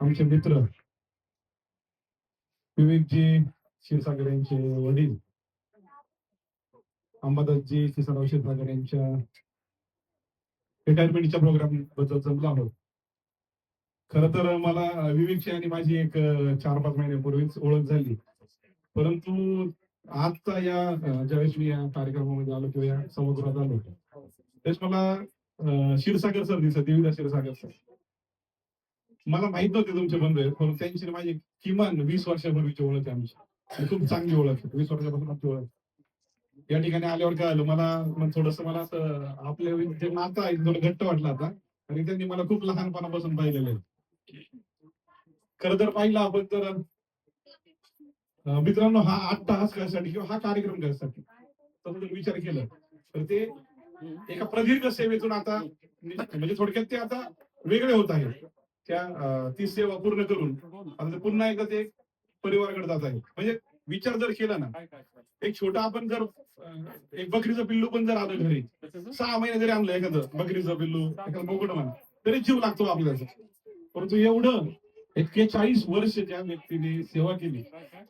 आमचे मित्र विवेकजी क्षीरसागर यांचे वडील अंबादासजी किसनराव क्षीरसागर यांच्या रिटायरमेंटच्या प्रोग्रामबद्दल जमलो आहोत खर तर मला अं, विवेकची आणि माझी एक चार पाच महिन्यापूर्वीच ओळख झाली. परंतु आजचा या ज्यावेळेस मी या कार्यक्रमामध्ये आलो किंवा या समुद्रात आलो त्यावेळेस मला क्षीरसागर सर दिसत देवीदा क्षीरसागर सर मला माहीत नव्हते तुमचे बंधू आहेत पण त्यांची माझी किमान वीस वर्षापूर्वीची ओळख आहे आमची. खूप चांगली ओळख आहे. वीस वर्षापासून आमची ओळख या ठिकाणी आल्यावर काय आलं मला थोडस मला असं आपले जे नातं आहे थोडं घट्ट वाटलं आता. आणि त्यांनी मला खूप लहानपणापासून पाहिलेलं आहे. तर पाहिलं आपण तर मित्रांनो हा आठ तास कशासाठी किंवा हा कार्यक्रम कशासाठी? तर विचार केला. तर ते एका प्रदीर्घ सेवेतून आता म्हणजे थोडक्यात ते आता वेगळे होत आहे. त्या ती सेवा पूर्ण करून आता पुन्हा एकदा ते परिवाराकडे जात आहे. म्हणजे विचार जर केला ना एक छोटा आपण जर एक बकरीचं पिल्लू पण जर आलं घरी सहा महिने जरी आणलं एखादं बकरीचं पिल्लू एखादं बोकड म्हणा तरी जीव लागतो आपल्याला. परंतु एवढं एक्केचाळीस वर्ष ज्या व्यक्तीने सेवा केली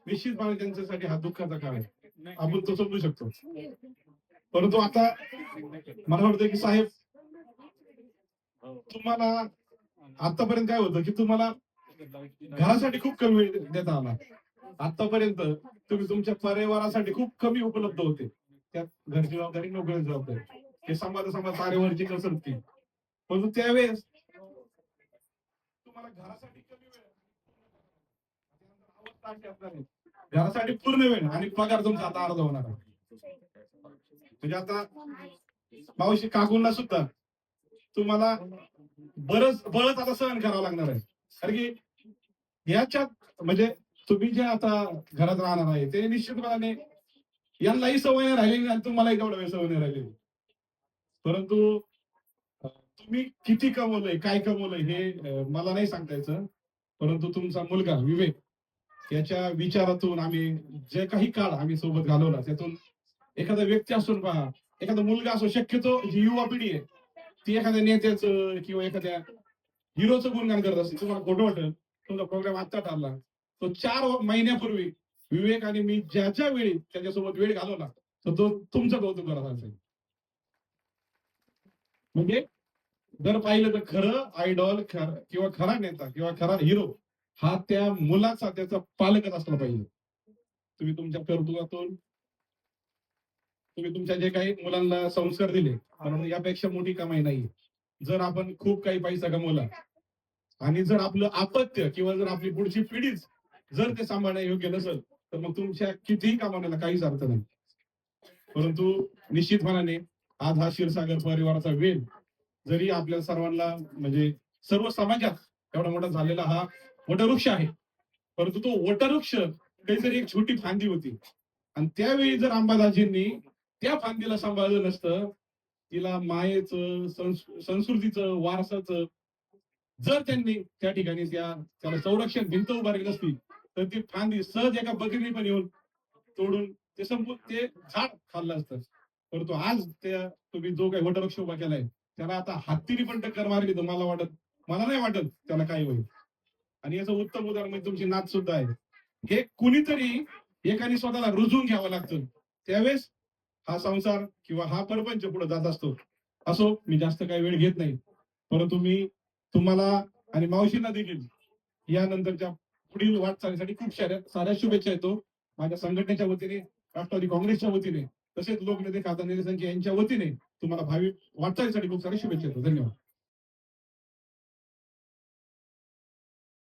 निश्चितपणे त्यांच्यासाठी हा दुःखाचा काळ आहे. आपण तो समजू शकतो. परंतु आता मला वाटतं की साहेब तुम्हाला आतापर्यंत काय होतं की तुम्हाला घरासाठी खूप कमी वेळ देता आला. आतापर्यंत तुम्ही तुमच्या परिवारासाठी खूप कमी उपलब्ध होते. त्यात घरची जबाबदारी नोकरी जबाबदारी. हे समाज समाज तारेवरची कसरत परंतु त्यावेळेस तुम्हाला घरासाठी कमी वेळ घरासाठी पूर्ण वेळ आणि पगार तुमचा आता अर्धा होणार म्हणजे आता मावशी काकूंना सुद्धा तुम्हाला बरंच बळच आता सहन करावं लागणार आहे. कारण की याच्यात म्हणजे तुम्ही जे आता घरात राहणार आहे ते निश्चितपणाने यांनाही सवय नाही राहिलेली आणि तुम्हालाही तेवढा वेळ सवय नाही राहिलेली परंतु तुम्ही किती कमवलंय काय कमवलंय हे मला नाही सांगता यायचं. परंतु तुमचा मुलगा विवेक याच्या विचारातून आम्ही जे काही काळ आम्ही सोबत घालवला त्यातून एखादा व्यक्ती असून पहा एखादा मुलगा असो शक्यतो जी युवा पिढी आहे. ती एखाद्या नेत्याचं किंवा एखाद्या हिरोचं गुणगान करत असते. तुम्हाला खोटं वाटेल तुमचा प्रोग्राम आत्ता ठरला तो चार महिन्यापूर्वी विवेक आणि मी ज्या ज्या वेळी त्याच्यासोबत वेळ घालवला तर तो तुमचं कौतुक करत असेल. म्हणजे जर पाहिलं तर खरं आयडॉल किंवा खरा नेता किंवा खरा हिरो हा त्या मुलाचा त्याचा पालकच असला पाहिजे. तुम्ही तुमच्या कर्तृत्वातून तुम्ही तुमच्या जे काही मुलांना संस्कार दिले यापेक्षा मोठी कमाई नाही जर आपण खूप काही पैसा कमवला आणि जर आपलं अपत्य किंवा जर आपली पुढची पिढीच जर ते सांभाळण्या योग्य नसेल तर मग तुमच्या कितीही कमावण्याला काहीच अर्थ नाही. परंतु निश्चितपणाने आज हा क्षीरसागर परिवाराचा वेळ जरी आपल्या सर्वांना म्हणजे सर्व समाजात एवढा मोठा झालेला हा वटवृक्ष आहे परंतु तो वटवृक्ष काहीतरी एक छोटी फांदी होती. आणि त्यावेळी जर अंबादाजींनी त्या फांदीला सांभाळलं नसतं. तिला मायेचं संस्कृतीचं वारसाचं जर त्यांनी त्या ठिकाणी त्या त्याला संरक्षण भिंत उभारली नसती तर ती फांदी सहज एका बकरीने पण येऊन तोडून ते संपूर्ण ते झाड खाल्लं असतं. परंतु आज त्या तुम्ही जो काही वटवृक्ष उभा केलाय त्याला आता हत्तीने पण टक्कर मारली तर मला वाटत मला नाही वाटत त्याला काय होईल. आणि याचं उत्तम उदाहरण म्हणजे तुमची नात सुद्धा आहे. हे कुणीतरी एकाने स्वतःला रुजून घ्यावं लागतं. त्यावेळेस हा संसार किंवा हा परपंच पुढे जात असतो. असो मी जास्त काही वेळ घेत नाही. परंतु मी तुम्हाला आणि मावशींना देखील यानंतरच्या पुढील वाटचालीसाठी खूप साऱ्या साऱ्या शुभेच्छा येतो माझ्या संघटनेच्या वतीने राष्ट्रवादी काँग्रेसच्या वतीने तसेच लोकनेते खासदार निधी संख्या यांच्या वतीने तुम्हाला भावी वाटचालीसाठी खूप साऱ्या शुभेच्छा येतो धन्यवाद.